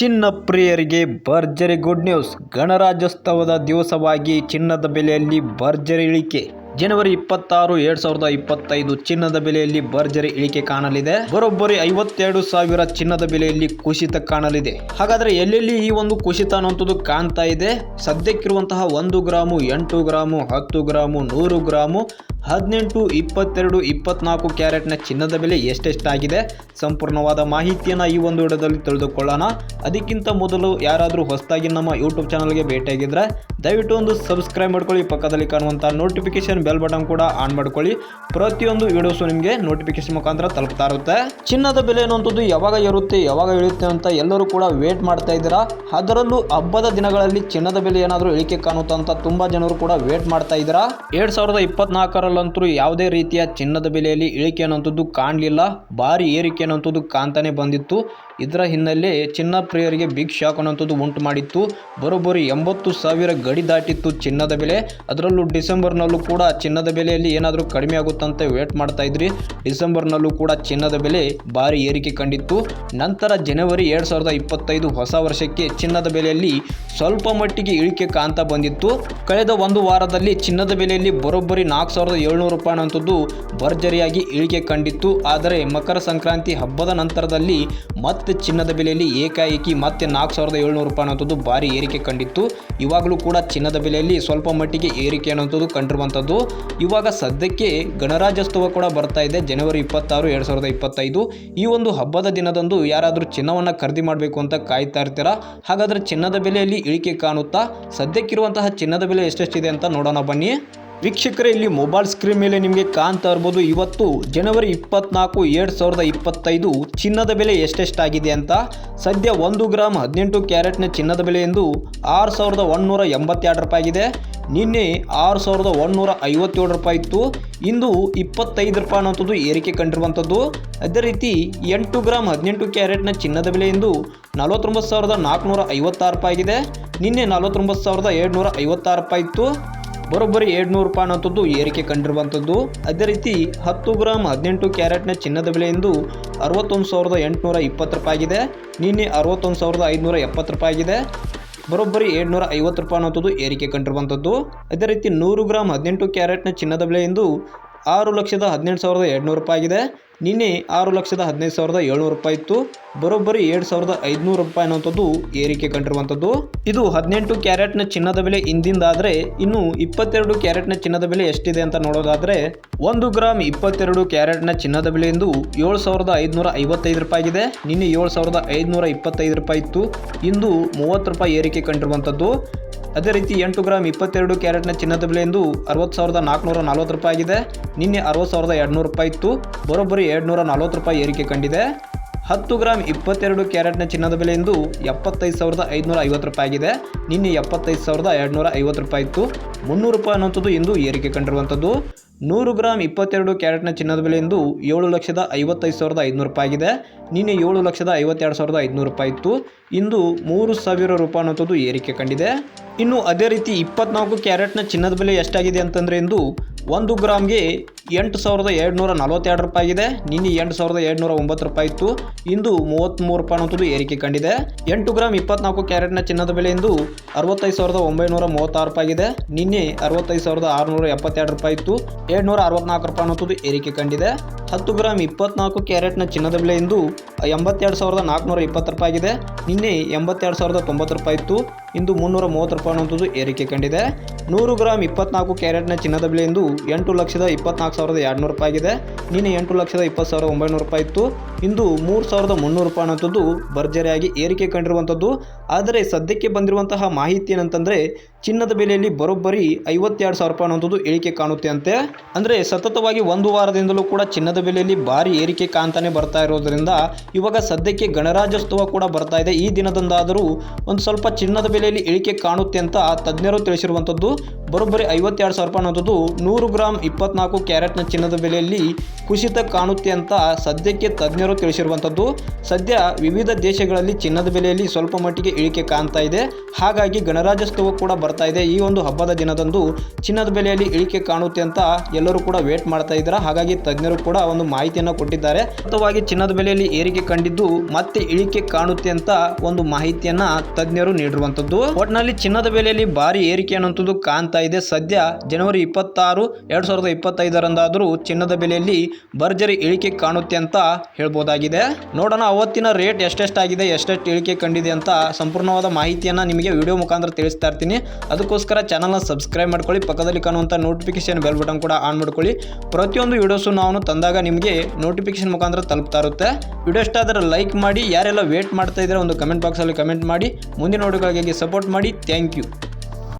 ಚಿನ್ನ ಪ್ರಿಯರಿಗೆ ಭರ್ಜರಿ ಗುಡ್ ನ್ಯೂಸ್ ಗಣರಾಜ್ಯೋತ್ಸವದ ದಿವಸವಾಗಿ ಚಿನ್ನದ ಬೆಲೆಯಲ್ಲಿ ಭರ್ಜರಿ ಇಳಿಕೆ. ಜನವರಿ ಇಪ್ಪತ್ತಾರು, ಎರಡ್ ಸಾವಿರದ ಇಪ್ಪತ್ತೈದು ಚಿನ್ನದ ಬೆಲೆಯಲ್ಲಿ ಭರ್ಜರಿ ಇಳಿಕೆ ಕಾಣಲಿದೆ. ಬರೋಬ್ಬರಿ ಐವತ್ತೆರಡು ಸಾವಿರ ಚಿನ್ನದ ಬೆಲೆಯಲ್ಲಿ ಕುಸಿತ ಕಾಣಲಿದೆ. ಹಾಗಾದ್ರೆ ಎಲ್ಲೆಲ್ಲಿ ಈ ಒಂದು ಕುಸಿತ ಅನ್ನುವಂಥದ್ದು ಕಾಣ್ತಾ ಇದೆ? ಸದ್ಯಕ್ಕಿರುವಂತಹ ಒಂದು ಗ್ರಾಮು, ಎಂಟು ಗ್ರಾಮು, ಹತ್ತು ಗ್ರಾಮು, ನೂರು ಗ್ರಾಮು ಹದಿನೆಂಟು, ಇಪ್ಪತ್ತೆರಡು, ಇಪ್ಪತ್ನಾಲ್ಕು ಕ್ಯಾರೆಟ್ನ ಚಿನ್ನದ ಬೆಲೆ ಎಷ್ಟೆಷ್ಟಾಗಿದೆ? ಸಂಪೂರ್ಣವಾದ ಮಾಹಿತಿಯನ್ನು ಈ ಒಂದು ವಿಡಿಯೋದಲ್ಲಿ ತಿಳಿದುಕೊಳ್ಳೋಣ. ಅದಕ್ಕಿಂತ ಮೊದಲು ಯಾರಾದರೂ ಹೊಸದಾಗಿ ನಮ್ಮ ಯೂಟ್ಯೂಬ್ ಚಾನಲ್ಗೆ ಭೇಟಿಯಾಗಿದ್ದರೆ ದಯವಿಟ್ಟು ಒಂದು ಸಬ್ಸ್ಕ್ರೈಬ್ ಮಾಡ್ಕೊಳ್ಳಿ. ಪಕ್ಕದಲ್ಲಿ ಕಾಣುವಂಥ ನೋಟಿಫಿಕೇಶನ್ ಬೆಲ್ ಬಟನ್ ಕೂಡ ಆನ್ ಮಾಡ್ಕೊಳ್ಳಿ. ಪ್ರತಿಯೊಂದು ವಿಡಿಯೋಸು ನಿಮಗೆ ನೋಟಿಫಿಕೇಶನ್ ಮುಖಾಂತರ ತಲುಪ್ತಾ ಇರುತ್ತೆ. ಚಿನ್ನದ ಬೆಲೆ ಅನ್ನುವಂಥದ್ದು ಯಾವಾಗ ಇರುತ್ತೆ ಯಾವಾಗ ಇಳಿಯುತ್ತೆ ಅಂತ ಎಲ್ಲರೂ ಕೂಡ ವೇಟ್ ಮಾಡ್ತಾ ಇದ್ದೀರಾ? ಅದರಲ್ಲೂ ಹಬ್ಬದ ದಿನಗಳಲ್ಲಿ ಚಿನ್ನದ ಬೆಲೆ ಏನಾದರೂ ಇಳಿಕೆ ಕಾಣುತ್ತಂತ ತುಂಬಾ ಜನರು ಕೂಡ ವೇಟ್ ಮಾಡ್ತಾ ಇದ್ದೀರಾ? ಎರಡ್ ಸಾವಿರದ ಇಪ್ಪತ್ನಾಲ್ಕರಲ್ಲಂತೂ ಯಾವುದೇ ರೀತಿಯ ಚಿನ್ನದ ಬೆಲೆಯಲ್ಲಿ ಇಳಿಕೆ ಅನ್ನುವಂಥದ್ದು ಕಾಣಲಿಲ್ಲ. ಭಾರಿ ಏರಿಕೆ ಅನ್ನುವಂಥದ್ದು ಕಾಣ್ತಾನೆ ಬಂದಿತ್ತು. ಇದರ ಹಿನ್ನೆಲೆ ಚಿನ್ನ ಪ್ರಿಯರಿಗೆ ಬಿಗ್ ಶಾಕ್ ಅನ್ನುವಂಥದ್ದು ಉಂಟು ಮಾಡಿತ್ತು. ಬರೋಬ್ಬರಿ ಎಂಬತ್ತು ಸಾವಿರ ಗಡಿ ದಾಟಿತ್ತು ಚಿನ್ನದ ಬೆಲೆ. ಅದರಲ್ಲೂ ಡಿಸೆಂಬರ್ನಲ್ಲೂ ಕೂಡ ಚಿನ್ನದ ಬೆಲೆಯಲ್ಲಿ ಏನಾದರೂ ಕಡಿಮೆ ಆಗುತ್ತಂತೆ ವೇಟ್ ಮಾಡ್ತಾ ಇದ್ರಿ. ಡಿಸೆಂಬರ್ನಲ್ಲೂ ಕೂಡ ಚಿನ್ನದ ಬೆಲೆ ಭಾರಿ ಏರಿಕೆ ಕಂಡಿತ್ತು. ನಂತರ ಜನವರಿ ಎರಡು ಸಾವಿರದ ಇಪ್ಪತ್ತೈದು ಹೊಸ ವರ್ಷಕ್ಕೆ ಚಿನ್ನದ ಬೆಲೆಯಲ್ಲಿ ಸ್ವಲ್ಪ ಮಟ್ಟಿಗೆ ಇಳಿಕೆ ಕಾಣ್ತಾ ಬಂದಿತ್ತು. ಕಳೆದ ಒಂದು ವಾರದಲ್ಲಿ ಚಿನ್ನದ ಬೆಲೆಯಲ್ಲಿ ಬರೋಬ್ಬರಿ ನಾಲ್ಕು ಸಾವಿರದ ಏಳ್ನೂರು ರೂಪಾಯಿ ಅನ್ನೋಂಥದ್ದು ಭರ್ಜರಿಯಾಗಿ ಇಳಿಕೆ ಕಂಡಿತ್ತು. ಆದರೆ ಮಕರ ಸಂಕ್ರಾಂತಿ ಹಬ್ಬದ ನಂತರದಲ್ಲಿ ಮತ್ತೆ ಚಿನ್ನದ ಬೆಲೆಯಲ್ಲಿ ಏಕಾಏಕಿ ಮತ್ತೆ ನಾಲ್ಕು ಸಾವಿರದ ಏಳ್ನೂರು ರೂಪಾಯಿ ಅನ್ನೋಂಥದ್ದು ಭಾರಿ ಏರಿಕೆ ಕಂಡಿತ್ತು. ಇವಾಗಲೂ ಕೂಡ ಚಿನ್ನದ ಬೆಲೆಯಲ್ಲಿ ಸ್ವಲ್ಪ ಮಟ್ಟಿಗೆ ಏರಿಕೆ ಅನ್ನೋಂಥದ್ದು ಕಂಡಿರುವಂಥದ್ದು. ಇವಾಗ ಸದ್ಯಕ್ಕೆ ಗಣರಾಜ್ಯೋತ್ಸವ ಕೂಡ ಬರ್ತಾ ಇದೆ, ಜನವರಿ ಇಪ್ಪತ್ತಾರು, ಎರಡು ಸಾವಿರದ ಇಪ್ಪತ್ತೈದು. ಈ ಒಂದು ಹಬ್ಬದ ದಿನದಂದು ಯಾರಾದರೂ ಚಿನ್ನವನ್ನು ಖರೀದಿ ಮಾಡಬೇಕು ಅಂತ ಕಾಯ್ತಾ ಇರ್ತೀರಾ? ಹಾಗಾದರೆ ಚಿನ್ನದ ಬೆಲೆಯಲ್ಲಿ ಇಳಿಕೆ ಕಾಣುತ್ತಾ? ಸದ್ಯಕ್ಕಿರುವಂತಹ ಚಿನ್ನದ ಬೆಲೆ ಎಷ್ಟೆಷ್ಟಿದೆ ಅಂತ ನೋಡೋಣ ಬನ್ನಿ. ವೀಕ್ಷಕರೇ, ಇಲ್ಲಿ ಮೊಬೈಲ್ ಸ್ಕ್ರೀನ್ ಮೇಲೆ ನಿಮಗೆ ಕಾಣ್ತಾ ಇರ್ಬೋದು, ಇವತ್ತು ಜನವರಿ ಇಪ್ಪತ್ನಾಲ್ಕು, ಎರಡು ಸಾವಿರದ ಇಪ್ಪತ್ತೈದು ಚಿನ್ನದ ಬೆಲೆ ಎಷ್ಟೆಷ್ಟಾಗಿದೆ ಅಂತ. ಸದ್ಯ ಒಂದು ಗ್ರಾಮ್ ಹದಿನೆಂಟು ಕ್ಯಾರೆಟ್ನ ಚಿನ್ನದ ಬೆಲೆ ಎಂದು ಆರು ಸಾವಿರದ ಒಂದುನೂರ ಎಂಬತ್ತೆರಡು ರೂಪಾಯಿ ಆಗಿದೆ ನಿನ್ನೆ ಆರು ಸಾವಿರದ ಒಂದುನೂರ ಐವತ್ತೇಳು ರೂಪಾಯಿ ಇತ್ತು. ಇಂದು ಇಪ್ಪತ್ತೈದು ರೂಪಾಯಿ ಅನ್ನೋಂಥದ್ದು ಏರಿಕೆ ಕಂಡಿರುವಂಥದ್ದು. ಅದೇ ರೀತಿ ಎಂಟು ಗ್ರಾಮ್ ಹದಿನೆಂಟು ಕ್ಯಾರೆಟ್ನ ಚಿನ್ನದ ಬೆಲೆ ಎಂದು ನಲವತ್ತೊಂಬತ್ತು ಸಾವಿರದ ನಾಲ್ಕುನೂರ ಐವತ್ತಾರು ರೂಪಾಯಿ ಆಗಿದೆ ನಿನ್ನೆ ನಲವತ್ತೊಂಬತ್ತು ಸಾವಿರದ ಏಳ್ನೂರ ಐವತ್ತಾರು ರೂಪಾಯಿ ಇತ್ತು. ಬರೋಬ್ಬರಿ ಏಳ್ನೂರು ರೂಪಾಯಿ ಅನ್ನೋಂಥದ್ದು ಏರಿಕೆ ಕಂಡಿರುವಂಥದ್ದು. ಅದೇ ರೀತಿ ಹತ್ತು ಗ್ರಾಮ್ ಹದಿನೆಂಟು ಕ್ಯಾರೆಟ್ನ ಚಿನ್ನದ ಬೆಲೆ ಎಂದು ಅರವತ್ತೊಂದು ಸಾವಿರದ ಎಂಟುನೂರ ಇಪ್ಪತ್ತು ರೂಪಾಯಿ ಆಗಿದೆ. ನಿನ್ನೆ ಅರವತ್ತೊಂದು ಸಾವಿರದ ಐದುನೂರ ಎಪ್ಪತ್ತು ರೂಪಾಯಿ ಆಗಿದೆ. ಬರೋಬ್ಬರಿ ಏಳ್ನೂರ ಐವತ್ತು ರೂಪಾಯಿ ಅನ್ನೋಂಥದ್ದು ಏರಿಕೆ ಕಂಡಿರುವಂಥದ್ದು. ಅದೇ ರೀತಿ ನೂರು ಗ್ರಾಮ್ ಹದಿನೆಂಟು ಕ್ಯಾರೆಟ್ನ ಚಿನ್ನದ ಬೆಲೆ ಎಂದು ಆರು ಲಕ್ಷದ ಹದಿನೆಂಟು ಸಾವಿರದ ಎರಡುನೂರು ರೂಪಾಯಿ ಆಗಿದೆ. ನಿನ್ನೆ ಆರು ಲಕ್ಷದ ಹದಿನೈದು ಸಾವಿರದ ಏಳ್ನೂರು ರೂಪಾಯಿ ಇತ್ತು. ಬರೋಬ್ಬರಿ ಎರಡು ಸಾವಿರದ ಐದುನೂರು ರೂಪಾಯಿ ಅನ್ನೋಂಥದ್ದು ಏರಿಕೆ ಕಂಡಿರುವಂಥದ್ದು. ಇದು ಹದಿನೆಂಟು ಕ್ಯಾರೆಟ್ನ ಚಿನ್ನದ ಬೆಲೆ ಇಂದಿಂದಾದರೆ ಇನ್ನು ಇಪ್ಪತ್ತೆರಡು ಕ್ಯಾರೆಟ್ನ ಚಿನ್ನದ ಬೆಲೆ ಎಷ್ಟಿದೆ ಅಂತ ನೋಡೋದಾದರೆ ಒಂದು ಗ್ರಾಮ್ ಇಪ್ಪತ್ತೆರಡು ಕ್ಯಾರೆಟ್ನ ಚಿನ್ನದ ಬೆಲೆ ಎಂದು ಏಳು ಸಾವಿರದ ಐದುನೂರ ಐವತ್ತೈದು ರೂಪಾಯಿ ಆಗಿದೆ. ನಿನ್ನೆ ಏಳು ಸಾವಿರದ ಐದುನೂರ ಇಪ್ಪತ್ತೈದು ರೂಪಾಯಿ ಇತ್ತು. ಇಂದು ಮೂವತ್ತು ರೂಪಾಯಿ ಏರಿಕೆ ಕಂಡಿರುವಂಥದ್ದು. ಅದೇ ರೀತಿ ಎಂಟು ಗ್ರಾಮ್ ಇಪ್ಪತ್ತೆರಡು ಕ್ಯಾರೆಟ್ನ ಚಿನ್ನದ ಬೆಲೆ ಎಂದು ಅರವತ್ತು ಸಾವಿರದ ನಾಲ್ಕುನೂರ ನಲ್ವತ್ತು ರೂಪಾಯಿ ಆಗಿದೆ. ನಿನ್ನೆ ಅರವತ್ತು ಸಾವಿರದ ಎರಡುನೂರು ರೂಪಾಯಿ ಇತ್ತು. ಬರೋಬ್ಬರಿ ಎರಡುನೂರ ನಲ್ವತ್ತು ರೂಪಾಯಿ ಏರಿಕೆ ಕಂಡಿದೆ. ಹತ್ತು ಗ್ರಾಮ್ ಇಪ್ಪತ್ತೆರಡು ಕ್ಯಾರೆಟ್ನ ಚಿನ್ನದ ಬೆಲೆ ಎಂದು ಎಪ್ಪತ್ತೈದು ಸಾವಿರದ ಐದುನೂರ ಐವತ್ತು ರೂಪಾಯಿ ಆಗಿದೆ. ನಿನ್ನೆ ಎಪ್ಪತ್ತೈದು ಸಾವಿರದ ಎರಡುನೂರ ಐವತ್ತು ರೂಪಾಯಿ ಇತ್ತು. ಮುನ್ನೂರು ರೂಪಾಯಿ ಅನ್ನುವಂಥದ್ದು ಇಂದು ಏರಿಕೆ ಕಂಡಿರುವಂಥದ್ದು. ನೂರು ಗ್ರಾಮ್ ಇಪ್ಪತ್ತೆರಡು ಕ್ಯಾರೆಟ್ನ ಚಿನ್ನದ ಬೆಲೆ ಇಂದು ಏಳು ಲಕ್ಷದ ಐವತ್ತೈದು ಸಾವಿರದ ಐದುನೂರು ರೂಪಾಯಿ ಆಗಿದೆ. ನಿನ್ನೆ ಏಳು ಲಕ್ಷದ ಐವತ್ತೆರಡು ಸಾವಿರದ ಐದುನೂರು ರೂಪಾಯಿ ಇತ್ತು. ಇಂದು ಮೂರು ಸಾವಿರ ರೂಪಾಯಿ ಅನ್ನೋಂಥದ್ದು ಏರಿಕೆ ಕಂಡಿದೆ. ಇನ್ನು ಅದೇ ರೀತಿ ಇಪ್ಪತ್ನಾಲ್ಕು ಕ್ಯಾರೆಟ್ನ ಚಿನ್ನದ ಬೆಲೆ ಎಷ್ಟಾಗಿದೆ ಅಂತಂದರೆ ಇಂದು ಒಂದು ಗ್ರಾಮ್ಗೆ ಎಂಟು ಸಾವಿರದ ಎರಡುನೂರ ನಲವತ್ತೆರಡು ರೂಪಾಯಿ ಆಗಿದೆ. ನಿನ್ನೆ ಎಂಟು ಸಾವಿರದ ಎರಡುನೂರ ಒಂಬತ್ತು ರೂಪಾಯಿ ಇತ್ತು. ಇಂದು ಮೂವತ್ತ್ಮೂರು ರೂಪಾಯಿ ಅನ್ನೋದು ಏರಿಕೆ ಕಂಡಿದೆ. ಎಂಟು ಗ್ರಾಮ್ ಇಪ್ಪತ್ನಾಲ್ಕು ಕ್ಯಾರೆಟ್ನ ಚಿನ್ನದ ಬೆಲೆ ಇಂದು ಅರವತ್ತೈದು ಸಾವಿರದ ಒಂಬೈನೂರ ಮೂವತ್ತಾರು ರೂಪಾಯಿ ಆಗಿದೆ. ನಿನ್ನೆ ಅರವತ್ತೈದು ಸಾವಿರದ ಆರುನೂರ ಎಪ್ಪತ್ತೆರಡು ರೂಪಾಯಿ ಇತ್ತು. ಏಳ್ನೂರ ಅರವತ್ನಾಲ್ಕು ರೂಪಾಯಿ ಅನ್ನೋದು ಏರಿಕೆ ಕಂಡಿದೆ. ಹತ್ತು ಗ್ರಾಮ್ ಇಪ್ಪತ್ನಾಲ್ಕು ಕ್ಯಾರೆಟ್ನ ಚಿನ್ನದ ಬೆಲೆ ಇಂದು ಎಂಬತ್ತೆರಡು ಸಾವಿರದ ನಾಲ್ಕುನೂರ ಇಪ್ಪತ್ತು ರೂಪಾಯಿ ಆಗಿದೆ ನಿನ್ನೆ ಎಂಬತ್ತೆರಡು ಸಾವಿರದ ತೊಂಬತ್ತು ರೂಪಾಯಿ ಇತ್ತು. ಇಂದು ಮುನ್ನೂರ ಮೂವತ್ತು ರೂಪಾಯಿ ಅನ್ನುವಂಥದ್ದು ಏರಿಕೆ ಕಂಡಿದೆ. ನೂರು ಗ್ರಾಮ್ ಇಪ್ಪತ್ನಾಲ್ಕು ಕ್ಯಾರೆಟ್ನ ಚಿನ್ನದ ಬೆಲೆ ಇಂದು ಎಂಟು ಲಕ್ಷದ ಇಪ್ಪತ್ನಾಲ್ಕು ಸಾವಿರದ ಎರಡುನೂರು ರೂಪಾಯಿ ಆಗಿದೆ ನಿನ್ನೆ ಎಂಟು ಲಕ್ಷದ ಇಪ್ಪತ್ತು ಸಾವಿರದ ಒಂಬೈನೂರು ರೂಪಾಯಿ ಇತ್ತು. ಇಂದು ಮೂರು ಸಾವಿರದ ಮುನ್ನೂರು ರೂಪಾಯಿ ಅನ್ನೋಂಥದ್ದು ಭರ್ಜರಿಯಾಗಿ ಏರಿಕೆ ಕಂಡಿರುವಂಥದ್ದು. ಆದರೆ ಸದ್ಯಕ್ಕೆ ಬಂದಿರುವಂತಹ ಮಾಹಿತಿ ಏನಂತಂದರೆ, ಚಿನ್ನದ ಬೆಲೆಯಲ್ಲಿ ಬರೋಬ್ಬರಿ ಐವತ್ತೆರಡು ಸಾವಿರ ರೂಪಾಯಿ ಅನ್ನೋದು ಇಳಿಕೆ ಕಾಣುತ್ತೆ ಅಂತೆ. ಅಂದರೆ ಸತತವಾಗಿ ಒಂದು ವಾರದಿಂದಲೂ ಕೂಡ ಚಿನ್ನದ ಬೆಲೆಯಲ್ಲಿ ಭಾರಿ ಏರಿಕೆ ಕಾಣ್ತಾನೆ ಬರ್ತಾ ಇರೋದ್ರಿಂದ ಇವಾಗ ಸದ್ಯಕ್ಕೆ ಗಣರಾಜ್ಯೋತ್ಸವ ಕೂಡ ಬರ್ತಾ ಇದೆ. ಈ ದಿನದಂದಾದರೂ ಒಂದು ಸ್ವಲ್ಪ ಚಿನ್ನದ ಬೆಲೆಯಲ್ಲಿ ಇಳಿಕೆ ಕಾಣುತ್ತೆ ಅಂತ ತಜ್ಞರು ತಿಳಿಸಿರುವಂಥದ್ದು. ಬರೋಬ್ಬರಿ ಐವತ್ತೆರಡು ಸಾವಿರ ರೂಪಾಯಿ ಅನ್ನೋದು ನೂರು ಗ್ರಾಮ್ ಇಪ್ಪತ್ನಾಲ್ಕು ಕ್ಯಾರೆಟ್ನ ಚಿನ್ನದ ಬೆಲೆಯಲ್ಲಿ ಕುಸಿತ ಕಾಣುತ್ತೆ ಅಂತ ಸದ್ಯಕ್ಕೆ ತಜ್ಞರು ತಿಳಿಸಿರುವಂಥದ್ದು. ಸದ್ಯ ವಿವಿಧ ದೇಶಗಳಲ್ಲಿ ಚಿನ್ನದ ಬೆಲೆಯಲ್ಲಿ ಸ್ವಲ್ಪ ಮಟ್ಟಿಗೆ ಇಳಿಕೆ ಕಾಣ್ತಾ ಇದೆ. ಹಾಗಾಗಿ ಗಣರಾಜ್ಯೋತ್ಸವ ಕೂಡ ಬರ್ತಾ ಇದೆ. ಈ ಒಂದು ಹಬ್ಬದ ದಿನದಂದು ಚಿನ್ನದ ಬೆಲೆಯಲ್ಲಿ ಇಳಿಕೆ ಕಾಣುತ್ತೆ ಅಂತ ಎಲ್ಲರೂ ಕೂಡ ವೇಟ್ ಮಾಡ್ತಾ ಇದ್ದಾರೆ. ಹಾಗಾಗಿ ತಜ್ಞರು ಕೂಡ ಒಂದು ಮಾಹಿತಿಯನ್ನು ಕೊಟ್ಟಿದ್ದಾರೆ. ಸತತವಾಗಿ ಚಿನ್ನದ ಬೆಲೆಯಲ್ಲಿ ಏರಿಕೆ ಕಂಡಿದ್ದು ಮತ್ತೆ ಇಳಿಕೆ ಕಾಣುತ್ತೆ ಅಂತ ಒಂದು ಮಾಹಿತಿಯನ್ನ ತಜ್ಞರು ನೀಡಿರುವಂತದ್ದು ಒಟ್ಟಿನಲ್ಲಿ ಚಿನ್ನದ ಬೆಲೆಯಲ್ಲಿ ಭಾರಿ ಏರಿಕೆ ಅನ್ನುವಂಥದ್ದು ಕಾಣ್ತಾ ಇದೆ. ಸದ್ಯ ಜನವರಿ ಇಪ್ಪತ್ತಾರು, ಎರಡು ಸಾವಿರದ ಇಪ್ಪತ್ತೈದರಂದಾದರೂ ಚಿನ್ನದ ಬೆಲೆಯಲ್ಲಿ ಭರ್ಜರಿ ಇಳಿಕೆ ಕಾಣುತ್ತೆ ಅಂತ ಹೇಳ್ಬೋದಾಗಿದೆ. ನೋಡೋಣ ಅವತ್ತಿನ ರೇಟ್ ಎಷ್ಟೆಷ್ಟಾಗಿದೆ, ಎಷ್ಟೆಷ್ಟು ಇಳಿಕೆ ಕಂಡಿದೆ ಅಂತ ಸಂಪೂರ್ಣವಾದ ಮಾಹಿತಿಯನ್ನು ನಿಮಗೆ ವಿಡಿಯೋ ಮುಖಾಂತರ ತಿಳಿಸ್ತಾ ಇರ್ತೀನಿ. ಅದಕ್ಕೋಸ್ಕರ ಚಾನಲ್ನ ಸಬ್ಸ್ಕ್ರೈಬ್ ಮಾಡ್ಕೊಳ್ಳಿ, ಪಕ್ಕದಲ್ಲಿ ಕಾಣುವಂಥ ನೋಟಿಫಿಕೇಶನ್ ಬೆಲ್ ಬಟನ್ ಕೂಡ ಆನ್ ಮಾಡ್ಕೊಳ್ಳಿ. ಪ್ರತಿಯೊಂದು ವಿಡಿಯೋಸು ನಾವು ತಂದಾಗ ನಿಮಗೆ ನೋಟಿಫಿಕೇಶನ್ ಮುಖಾಂತರ ತಲುಪ್ತಾ ಇರುತ್ತೆ. ವಿಡಿಯೋ ಇಷ್ಟ ಲೈಕ್ ಮಾಡಿ, ಯಾರೆಲ್ಲ ವೇಟ್ ಮಾಡ್ತಾ ಇದ್ದಾರೆ ಒಂದು ಕಮೆಂಟ್ ಬಾಕ್ಸಲ್ಲಿ ಕಮೆಂಟ್ ಮಾಡಿ. ಮುಂದಿನ ನೋಡಿಗಳಿಗೆ ಸಪೋರ್ಟ್ ಮಾಡಿ. Thank you